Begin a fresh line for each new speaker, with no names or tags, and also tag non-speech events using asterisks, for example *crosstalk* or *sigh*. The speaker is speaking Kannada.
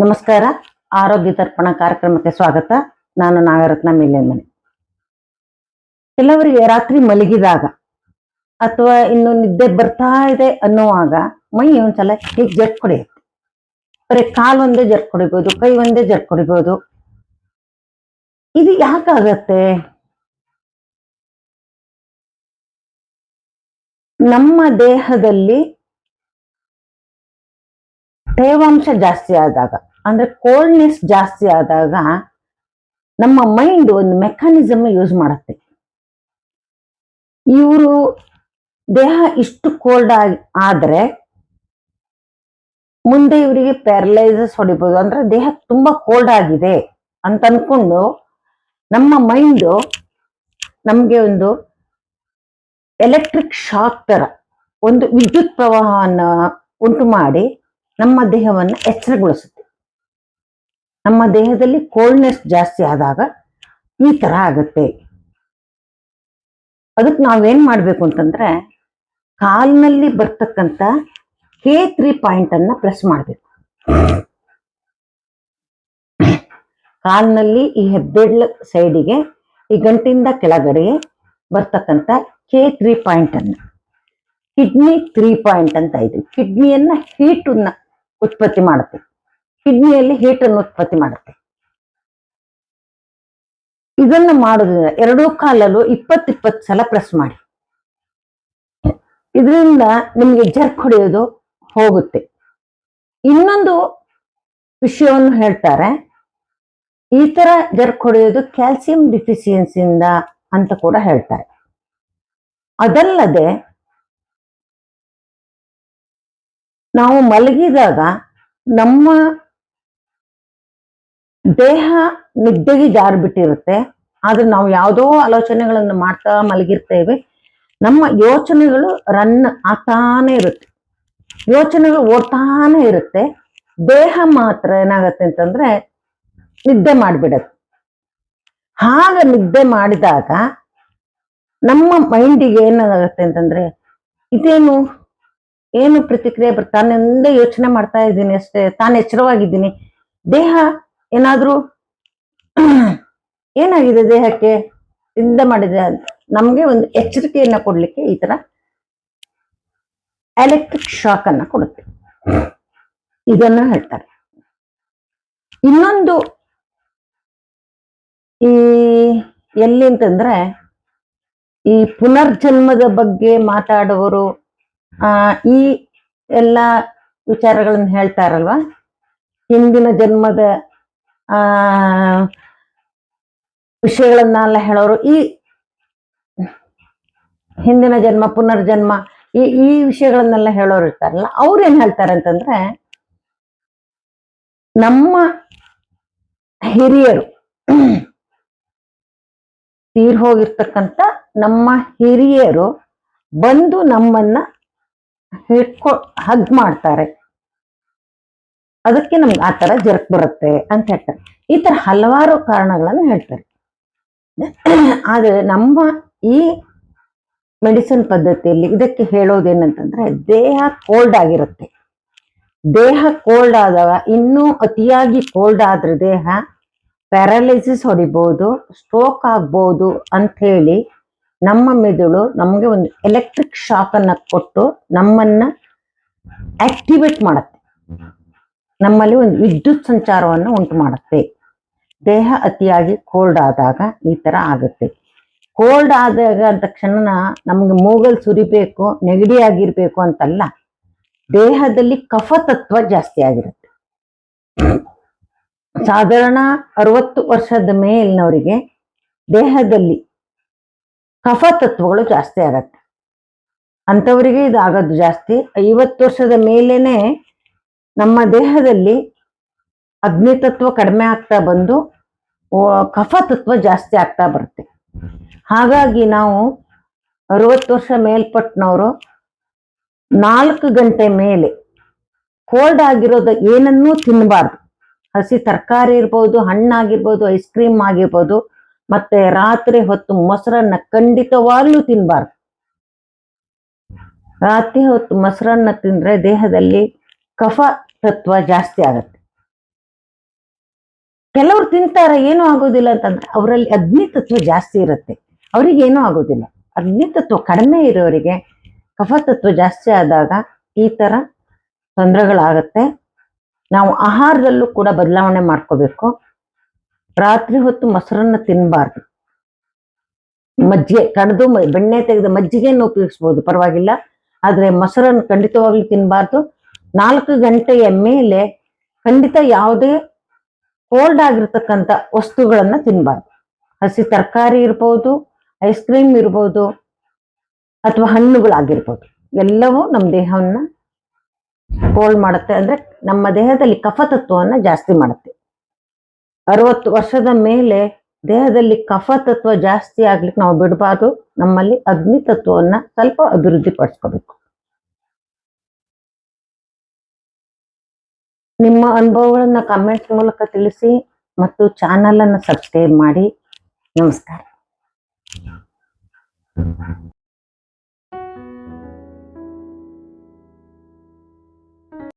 ನಮಸ್ಕಾರ. ಆರೋಗ್ಯ ತರ್ಪಣ ಕಾರ್ಯಕ್ರಮಕ್ಕೆ ಸ್ವಾಗತ. ನಾನು ನಾಗರತ್ನ ಮೇಲೇಮನೆ ಕೆಲವರಿಗೆ ರಾತ್ರಿ ಮಲಗಿದಾಗ ಅಥವಾ ಇನ್ನು ನಿದ್ದೆ ಬರ್ತಾ ಇದೆ ಅನ್ನುವಾಗ ಮೈ ಒಂದ್ಸಲ ಹೀಗೆ ಜರ್ಕ್ ಹೊಡೆಯುತ್ತೆ? ಬರೀ ಕಾಲು ಒಂದೇ ಜರ್ಕ್ ಕುಡಿಬೋದು ಕೈ ಒಂದೇ ಜರ್ಕ್ ಕುಡಿಬೋದು ಇದು ಯಾಕಾಗತ್ತೆ ನಮ್ಮ ದೇಹದಲ್ಲಿ ತೇವಾಂಶ ಜಾಸ್ತಿ ಆದಾಗ, ಅಂದ್ರೆ ಕೋಲ್ಡ್ನೆಸ್ ಜಾಸ್ತಿ ಆದಾಗ ನಮ್ಮ ಮೈಂಡ್ ಒಂದು ಮೆಕ್ಯಾನಿಸಮ್ ಯೂಸ್ ಮಾಡುತ್ತೆ. ಇವರು ದೇಹ ಇಷ್ಟು ಕೋಲ್ಡ್ ಆಗಿ, ಆದರೆ ಮುಂದೆ ಇವರಿಗೆ ಪ್ಯಾರಲೈಸಸ್ ಹೊಡಿಬೋದು. ಅಂದ್ರೆ ದೇಹ ತುಂಬಾ ಕೋಲ್ಡ್ ಆಗಿದೆ ಅಂತ ಅನ್ಕೊಂಡು ನಮ್ಮ ಮೈಂಡು ನಮಗೆ ಒಂದು ಎಲೆಕ್ಟ್ರಿಕ್ ಶಾಕ್ ತರ, ಒಂದು ವಿದ್ಯುತ್ ಪ್ರವಾಹವನ್ನು ಉಂಟು ಮಾಡಿ ನಮ್ಮ ದೇಹವನ್ನ ಎಚ್ಚರಗೊಳಿಸುತ್ತೆ. ನಮ್ಮ ದೇಹದಲ್ಲಿ ಕೋಲ್ಡ್ನೆಸ್ ಜಾಸ್ತಿ ಆದಾಗ ಈ ತರ ಆಗುತ್ತೆ. ಅದಕ್ಕೆ ನಾವೇನ್ ಮಾಡ್ಬೇಕು ಅಂತಂದ್ರೆ ಕಾಲ್ನಲ್ಲಿ ಬರ್ತಕ್ಕಂತ ಕೆ ತ್ರೀ ಪಾಯಿಂಟ್ ಅನ್ನ ಪ್ರೆಸ್ ಮಾಡ್ಬೇಕು. ಕಾಲ್ನಲ್ಲಿ ಈ ಹೆಬ್ಬೆಡ್ಲ ಸೈಡಿಗೆ ಈ ಗಂಟಿಂದ ಕೆಳಗಡೆ ಬರ್ತಕ್ಕಂತ ಕೆ ತ್ರೀ ಪಾಯಿಂಟ್ ಅನ್ನ ಕಿಡ್ನಿ ತ್ರೀ ಪಾಯಿಂಟ್ ಅಂತ ಇದೆ. ಕಿಡ್ನಿಯನ್ನ ಹೀಟನ್ನ ಉತ್ಪತ್ತಿ ಮಾಡುತ್ತೆ. ಕಿಡ್ನಿಯಲ್ಲಿ ಹೀಟನ್ನು ಉತ್ಪತ್ತಿ ಮಾಡುತ್ತೆ. ಇದನ್ನ ಮಾಡೋದ್ರಿಂದ ಎರಡೂ ಕಾಲಲ್ಲೂ ಇಪ್ಪತ್ತು ಇಪ್ಪತ್ತು ಸಲ ಪ್ರೆಸ್ ಮಾಡಿ. ಇದರಿಂದ ನಿಮಗೆ ಜರ್ಕ್ ಹೊಡೆಯೋದು ಹೋಗುತ್ತೆ. ಇನ್ನೊಂದು ವಿಷಯವನ್ನು ಹೇಳ್ತಾರೆ, ಈ ತರ ಜರ್ಕ್ ಹೊಡೆಯೋದು ಕ್ಯಾಲ್ಸಿಯಂ ಡಿಫಿಸಿಯನ್ಸಿಯಿಂದ ಅಂತ ಕೂಡ ಹೇಳ್ತಾರೆ. ಅದಲ್ಲದೆ ನಾವು ಮಲಗಿದಾಗ ನಮ್ಮ ದೇಹ ನಿದ್ದೆಗೆ ಜಾರಿಬಿಟ್ಟಿರುತ್ತೆ. ಆದ್ರೆ ನಾವು ಯಾವುದೋ ಆಲೋಚನೆಗಳನ್ನು ಮಾಡ್ತಾ ಮಲಗಿರ್ತೇವೆ. ನಮ್ಮ ಯೋಚನೆಗಳು ರನ್ ಆಗ್ತಾನೆ ಇರುತ್ತೆ. ಯೋಚನೆಗಳು ಓಡ್ತಾನೆ ಇರುತ್ತೆ. ದೇಹ ಮಾತ್ರ ಏನಾಗತ್ತೆ ಅಂತಂದ್ರೆ ನಿದ್ದೆ ಮಾಡಿಬಿಡತ್ತೆ. ಹಾಗ ನಿದ್ದೆ ಮಾಡಿದಾಗ ನಮ್ಮ ಮೈಂಡಿಗೆ ಏನಾಗುತ್ತೆ ಅಂತಂದ್ರೆ ಇದೇನು ಏನು ಪ್ರತಿಕ್ರಿಯೆ ಬರ್ ತಾನಿಂದ ಯೋಚನೆ ಮಾಡ್ತಾ ಇದ್ದೀನಿ ಅಷ್ಟೇ. ತಾನು ಎಚ್ಚರವಾಗಿದ್ದೀನಿ. ದೇಹ ಏನಾದ್ರೂ *clears throat* ಏನಾಗಿದೆ ದೇಹಕ್ಕೆ? ಇಂದ ಮಾಡಿದೆ ನಮ್ಗೆ ಒಂದು ಎಚ್ಚರಿಕೆಯನ್ನ ಕೊಡ್ಲಿಕ್ಕೆ ಈ ತರ ಎಲೆಕ್ಟ್ರಿಕ್ ಶಾಕ್ ಅನ್ನ ಕೊಡುತ್ತೆ. ಇದನ್ನ ಹೇಳ್ತಾರೆ. ಇನ್ನೊಂದು ಈ ಎಲ್ಲಿ ಅಂತಂದ್ರೆ ಈ ಪುನರ್ಜನ್ಮದ ಬಗ್ಗೆ ಮಾತಾಡುವವರು ಆ, ಈ ಎಲ್ಲ ವಿಚಾರಗಳನ್ನ ಹೇಳ್ತಾರಲ್ವಾ? ಹಿಂದಿನ ಜನ್ಮದ, ಆ, ವಿಷಯಗಳನ್ನೆಲ್ಲ ಹೇಳೋರು. ಈ ಹಿಂದಿನ ಜನ್ಮ, ಪುನರ್ಜನ್ಮ, ಈ ಈ ವಿಷಯಗಳನ್ನೆಲ್ಲ ಹೇಳೋರು ಇರ್ತಾರಲ್ಲ ಅವ್ರು ಏನ್ ಹೇಳ್ತಾರೆ ಅಂತಂದ್ರೆ ನಮ್ಮ ಹಿರಿಯರು ತೀರ್ ಹೋಗಿರ್ತಕ್ಕಂಥ ನಮ್ಮ ಹಿರಿಯರು ಬಂದು ನಮ್ಮನ್ನ ಹಿಡ್ಕೊ ಹಗ್ ಮಾಡ್ತಾರೆ. ಅದಕ್ಕೆ ನಮ್ಗೆ ಆ ತರ ಜರ್ಕ್ ಬರುತ್ತೆ ಅಂತ ಹೇಳ್ತಾರೆ. ಈ ತರ ಹಲವಾರು ಕಾರಣಗಳನ್ನು ಹೇಳ್ತಾರೆ. ಆದರೆ ನಮ್ಮ ಈ ಮೆಡಿಸಿನ್ ಪದ್ಧತಿಯಲ್ಲಿ ಇದಕ್ಕೆ ಹೇಳೋದೇನಂತಂದ್ರೆ, ದೇಹ ಕೋಲ್ಡ್ ಆಗಿರುತ್ತೆ. ದೇಹ ಕೋಲ್ಡ್ ಆದಾಗ ಇನ್ನೂ ಅತಿಯಾಗಿ ಕೋಲ್ಡ್ ಆದ್ರೆ ದೇಹ ಪ್ಯಾರಾಲಿಸಿಸ್ ಹೊಡಿಬೋದು, ಸ್ಟ್ರೋಕ್ ಆಗ್ಬೋದು ಅಂತ ಹೇಳಿ ನಮ್ಮ ಮೆದುಳು ನಮಗೆ ಒಂದು ಎಲೆಕ್ಟ್ರಿಕ್ ಶಾಕ್ ಅನ್ನ ಕೊಟ್ಟು ನಮ್ಮನ್ನ ಆಕ್ಟಿವೇಟ್ ಮಾಡುತ್ತೆ. ನಮ್ಮಲ್ಲಿ ಒಂದು ವಿದ್ಯುತ್ ಸಂಚಾರವನ್ನು ಉಂಟು ಮಾಡುತ್ತೆ. ದೇಹ ಅತಿಯಾಗಿ ಕೋಲ್ಡ್ ಆದಾಗ ಈ ತರ ಆಗುತ್ತೆ. ಕೋಲ್ಡ್ ಆದಾಗ ತಕ್ಷಣ ನಮ್ಗೆ ಮೂಗಲ್ ಸುರಿಬೇಕು ನೆಗಡಿ ಆಗಿರ್ಬೇಕು ಅಂತಲ್ಲ, ದೇಹದಲ್ಲಿ ಕಫ ತತ್ವ ಜಾಸ್ತಿ ಆಗಿರುತ್ತೆ. ಸಾಧಾರಣ ಅರವತ್ತು ವರ್ಷದ ಮೇಲಿನವರಿಗೆ ದೇಹದಲ್ಲಿ ಕಫ ತತ್ವಗಳು ಜಾಸ್ತಿ ಆಗತ್ತೆ. ಅಂಥವರಿಗೆ ಇದು ಆಗೋದು ಜಾಸ್ತಿ. ಐವತ್ತು ವರ್ಷದ ಮೇಲೇನೆ ನಮ್ಮ ದೇಹದಲ್ಲಿ ಅಗ್ನಿ ತತ್ವ ಕಡಿಮೆ ಆಗ್ತಾ ಬಂದು ಕಫ ತತ್ವ ಜಾಸ್ತಿ ಆಗ್ತಾ ಬರುತ್ತೆ. ಹಾಗಾಗಿ ನಾವು ಅರವತ್ತು ವರ್ಷ ಮೇಲ್ಪಟ್ಟನವರು ನಾಲ್ಕು ಗಂಟೆ ಮೇಲೆ ಕೋಲ್ಡ್ ಆಗಿರೋದು ಏನನ್ನೂ ತಿನ್ನಬಾರ್ದು ಹಸಿ ತರಕಾರಿ ಇರ್ಬೋದು, ಹಣ್ಣಾಗಿರ್ಬೋದು, ಐಸ್ ಕ್ರೀಮ್ ಆಗಿರ್ಬೋದು ಮತ್ತೆ ರಾತ್ರಿ ಹೊತ್ತು ಮೊಸರನ್ನ ಖಂಡಿತವಾಗ್ಲೂ ತಿನ್ನಬಾರ್ದು ರಾತ್ರಿ ಹೊತ್ತು ಮೊಸರನ್ನ ತಿಂದ್ರೆ ದೇಹದಲ್ಲಿ ಕಫ ತತ್ವ ಜಾಸ್ತಿ ಆಗತ್ತೆ. ಕೆಲವ್ರು ತಿಂತಾರೆ, ಏನೂ ಆಗೋದಿಲ್ಲ ಅಂತಂದ್ರೆ ಅವರಲ್ಲಿ ಅಗ್ನಿ ತತ್ವ ಜಾಸ್ತಿ ಇರುತ್ತೆ. ಅವ್ರಿಗೆ ಏನೂ ಆಗೋದಿಲ್ಲ. ಅಗ್ನಿ ತತ್ವ ಕಡಿಮೆ ಇರೋರಿಗೆ ಕಫ ತತ್ವ ಜಾಸ್ತಿ ಆದಾಗ ಈ ತರ ತೊಂದರೆಗಳಾಗತ್ತೆ. ನಾವು ಆಹಾರದಲ್ಲೂ ಕೂಡ ಬದಲಾವಣೆ ಮಾಡ್ಕೋಬೇಕು. ರಾತ್ರಿ ಹೊತ್ತು ಮೊಸರನ್ನ ತಿನ್ನಬಾರ್ದು ಮಜ್ಜಿಗೆ, ಕಡ್ದು ಬೆಣ್ಣೆ ತೆಗೆದ ಮಜ್ಜಿಗೆಯನ್ನು ಉಪಯೋಗಿಸ್ಬೋದು, ಪರವಾಗಿಲ್ಲ. ಆದ್ರೆ ಮೊಸರನ್ನು ಖಂಡಿತವಾಗ್ಲೂ ತಿನ್ನಬಾರ್ದು ನಾಲ್ಕು ಗಂಟೆಯ ಮೇಲೆ ಖಂಡಿತ ಯಾವುದೇ ಕೋಲ್ಡ್ ಆಗಿರ್ತಕ್ಕಂಥ ವಸ್ತುಗಳನ್ನ ತಿನ್ನಬಾರ್ದು ಹಸಿ ತರಕಾರಿ ಇರ್ಬೋದು, ಐಸ್ ಕ್ರೀಮ್ ಇರ್ಬೋದು, ಅಥವಾ ಹಣ್ಣುಗಳಾಗಿರ್ಬೋದು. ಎಲ್ಲವೂ ನಮ್ಮ ದೇಹವನ್ನ ಕೋಲ್ಡ್ ಮಾಡುತ್ತೆ. ಅಂದ್ರೆ ನಮ್ಮ ದೇಹದಲ್ಲಿ ಕಫ ತತ್ವವನ್ನ ಜಾಸ್ತಿ ಮಾಡುತ್ತೆ. ಅರವತ್ತು ವರ್ಷದ ಮೇಲೆ ದೇಹದಲ್ಲಿ ಕಫ ತತ್ವ ಜಾಸ್ತಿ ಆಗ್ಲಿಕ್ಕೆ ನಾವು ಬಿಡಬಾರ್ದು. ನಮ್ಮಲ್ಲಿ ಅಗ್ನಿ ತತ್ವವನ್ನ ಸ್ವಲ್ಪ ಅಭಿವೃದ್ಧಿ ಪಡಿಸ್ಕೋಬೇಕು ನಿಮ್ಮ ಅನುಭವಗಳನ್ನ ಕಮೆಂಟ್ಸ್ ಮೂಲಕ ತಿಳಿಸಿ ಮತ್ತು ಚಾನಲ್ ಅನ್ನು ಸಬ್ಸ್ಕ್ರೈಬ್ ಮಾಡಿ. ನಮಸ್ಕಾರ.